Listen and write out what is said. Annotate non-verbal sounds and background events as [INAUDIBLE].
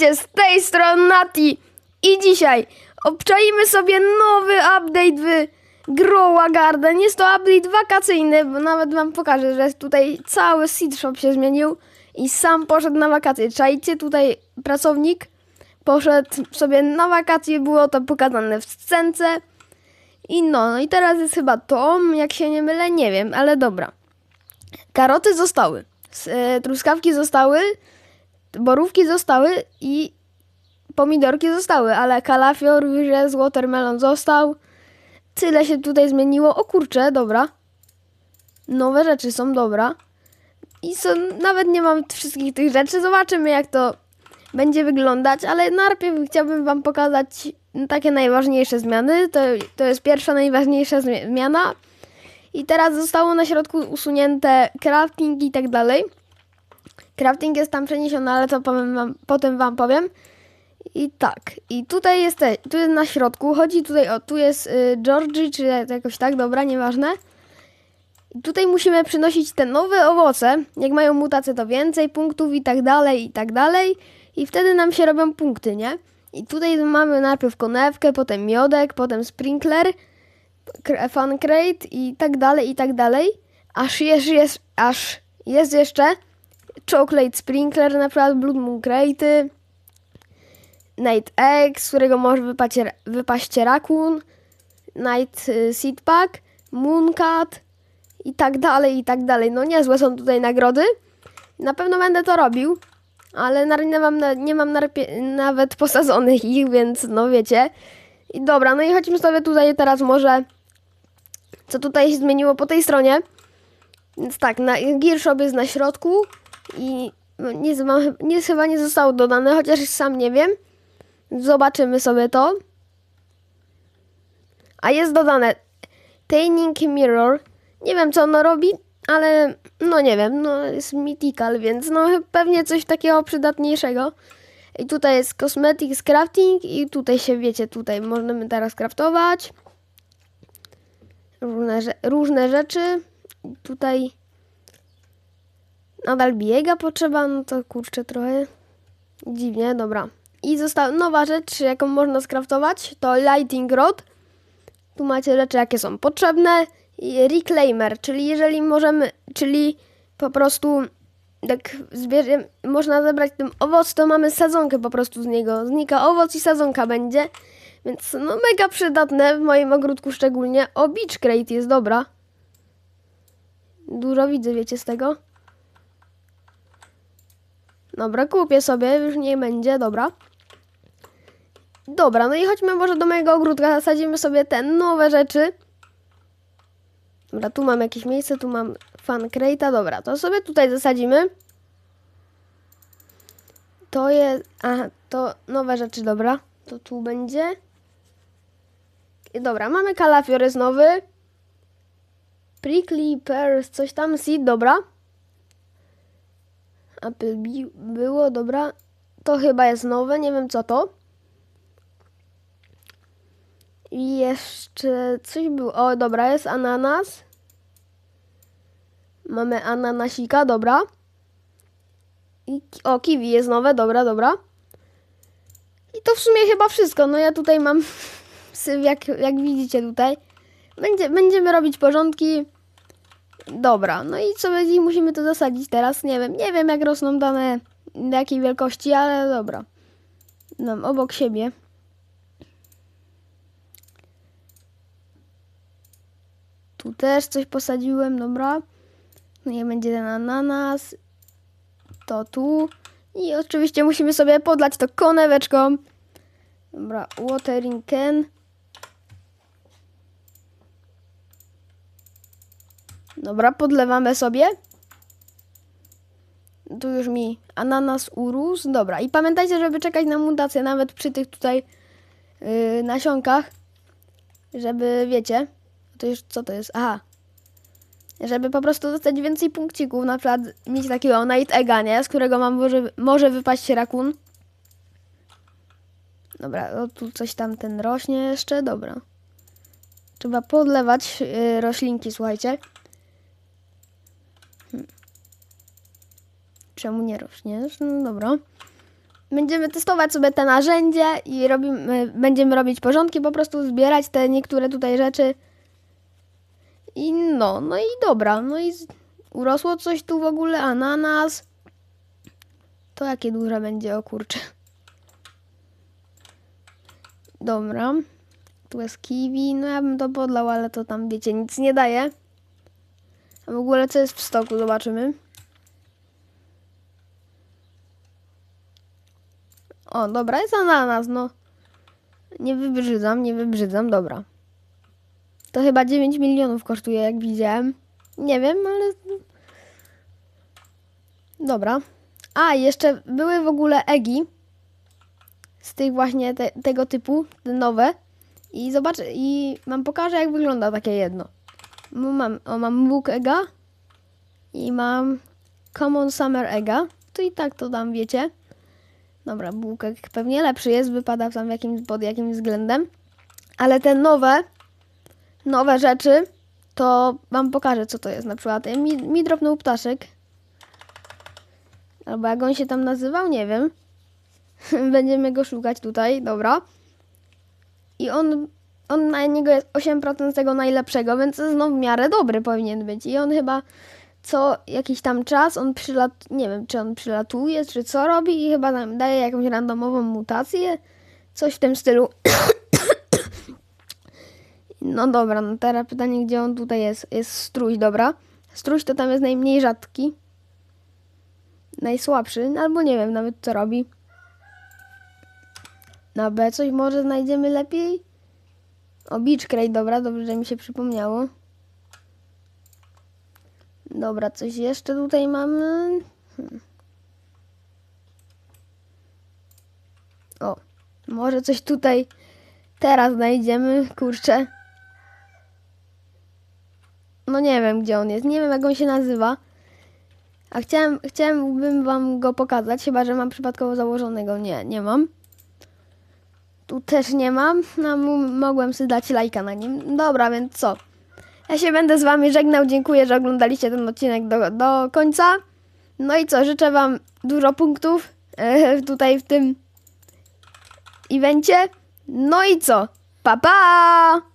Witajcie z tej strony Nati i dzisiaj obczajmy sobie nowy update w Growa Garden. Jest to update wakacyjny, bo nawet wam pokażę, że tutaj cały seed shop się zmienił i sam poszedł na wakacje. Czajcie, tutaj pracownik poszedł sobie na wakacje, było to pokazane w scence. I no, no i teraz jest chyba Tom, jak się nie mylę, nie wiem, ale dobra. Karoty zostały, e, truskawki zostały, borówki zostały i pomidorki zostały, ale kalafior jest, watermelon został. Tyle się tutaj zmieniło. O kurczę, dobra. Nowe rzeczy są, dobra. I są, nawet nie mam wszystkich tych rzeczy. Zobaczymy, jak to będzie wyglądać, ale najpierw chciałbym Wam pokazać takie najważniejsze zmiany. To, to jest pierwsza najważniejsza zmi- zmiana. I teraz zostało na środku usunięte crafting i tak dalej. Crafting jest tam przeniesiony, ale to powiem wam, potem wam powiem. I tak, i tutaj jest, tu jest na środku, chodzi tutaj o, tu jest y, Georgie, czy jakoś tak, dobra, nieważne. I tutaj musimy przynosić te nowe owoce, jak mają mutacje to więcej punktów i tak dalej, i tak dalej. I wtedy nam się robią punkty, nie? I tutaj mamy najpierw konewkę, potem miodek, potem sprinkler, fun crate i tak dalej, i tak dalej. Aż jest, jest, aż jest jeszcze Chocolate Sprinkler, na przykład Blood Moon Crate, Night Egg, z którego może wypaść, wypaść Rakun, Night y, Seed Pack, Mooncat i tak dalej, i tak dalej. No niezłe są tutaj nagrody. Na pewno będę to robił, ale na, nie mam, nie mam nawet posadzonych ich, więc no wiecie. I dobra, no i chodźmy sobie tutaj teraz może, co tutaj się zmieniło po tej stronie. Więc tak, na, Gear Shop jest na środku i nic, mam, nic chyba nie zostało dodane, chociaż sam nie wiem. Zobaczymy sobie to. A jest dodane Taining Mirror. Nie wiem co ono robi, ale no nie wiem, no jest mythical, więc no pewnie coś takiego przydatniejszego. I tutaj jest Cosmetics Crafting i tutaj się wiecie, tutaj możemy teraz craftować. Różne, różne rzeczy. Tutaj nadal biega potrzeba, no to kurczę trochę dziwnie, dobra. I została nowa rzecz, jaką można skraftować, to Lighting Rod. Tu macie rzeczy, jakie są potrzebne. I Reclaimer, czyli jeżeli możemy, czyli po prostu zbierze, można zebrać ten owoc, to mamy sadzonkę po prostu z niego. Znika owoc i sadzonka będzie. Więc no mega przydatne w moim ogródku szczególnie. O, Beach Crate jest dobra. Dużo widzę, wiecie z tego. Dobra, kupię sobie, już nie będzie, dobra. Dobra, no i chodźmy może do mojego ogródka, zasadzimy sobie te nowe rzeczy. Dobra, tu mam jakieś miejsce, tu mam fan crate'a, dobra, to sobie tutaj zasadzimy. To jest, aha, to nowe rzeczy, dobra, to tu będzie. I Dobra, mamy kalafior nowy. Prickly pears, coś tam, seed, dobra. Apple było, dobra. To chyba jest nowe, nie wiem co to. I jeszcze coś było. O, dobra, jest ananas. Mamy ananasika, dobra. I o, kiwi jest nowe, dobra, dobra. I to w sumie chyba wszystko. No ja tutaj mam [LAUGHS] jak, jak widzicie tutaj. Będzie, będziemy robić porządki. Dobra, no i co będzie, musimy to zasadzić teraz. Nie wiem, nie wiem jak rosną dane, jakiej wielkości, ale dobra. No, obok siebie. Tu też coś posadziłem, dobra. No i będzie ten ananas. To tu. I oczywiście musimy sobie podlać to koneweczką. Dobra, watering can. Dobra, podlewamy sobie. Tu już mi ananas urósł. Dobra, i pamiętajcie, żeby czekać na mutację nawet przy tych tutaj yy, nasionkach. Żeby, wiecie, to już co to jest? Aha. Żeby po prostu dostać więcej punkcików, na przykład mieć takiego Night Egga, nie? Z którego mam może, może wypaść rakun. Dobra, o, tu coś tam ten rośnie jeszcze, dobra. Trzeba podlewać yy, roślinki, słuchajcie. Czemu nie rośniesz? No dobra. będziemy testować sobie te narzędzie i robimy, będziemy robić porządki, po prostu zbierać te niektóre tutaj rzeczy. I no, no i dobra, no i urosło coś tu w ogóle, ananas. To jakie duże będzie, o kurczę. Dobra. Tu jest kiwi, no ja bym to podlał, ale to tam, wiecie, nic nie daje. A w ogóle co jest w stoku, zobaczymy. O, dobra, jest ananas, no. Nie wybrzydzam, nie wybrzydzam, dobra. To chyba 9 milionów kosztuje, jak widziałem. Nie wiem, ale... Dobra. A, jeszcze były w ogóle egi. Z tych właśnie te, tego typu, te nowe. I zobacz, i mam pokażę, jak wygląda takie jedno. Mam, o, mam Book Ega i mam Common Summer Ega. To i tak to tam wiecie. Dobra, bułkek pewnie lepszy jest, wypada tam jakim, pod jakimś względem. Ale te nowe, nowe rzeczy, to wam pokażę, co to jest. Na przykład mi, mi dropnął. Albo jak on się tam nazywał, nie wiem. [LAUGHS] Będziemy go szukać tutaj, dobra. I on, on na niego jest 8% tego najlepszego, więc no w miarę dobry powinien być. I on chyba co jakiś tam czas on przylat, nie wiem, czy on przylatuje, czy co robi i chyba nam daje jakąś randomową mutację, coś w tym stylu. [COUGHS] No dobra, no teraz pytanie, gdzie on tutaj jest? Jest strój, dobra. Strój to tam jest najmniej rzadki. Najsłabszy, albo nie wiem nawet co robi. Na B coś może znajdziemy lepiej? O, Beach Crate, dobra, dobrze, że mi się przypomniało. Dobra, coś jeszcze tutaj mamy. Hmm. O, może coś tutaj teraz znajdziemy, kurczę. No nie wiem, gdzie on jest. Nie wiem, jak on się nazywa. A chciałem, chciałem wam go pokazać, chyba, że mam przypadkowo założonego. Nie, nie mam. Tu też nie mam. No, mogłem sobie dać lajka na nim. Dobra, więc co? Ja się będę z wami żegnał. Dziękuję, że oglądaliście ten odcinek do, do końca. No i co? Życzę wam dużo punktów e, tutaj w tym evencie. No i co? Pa pa!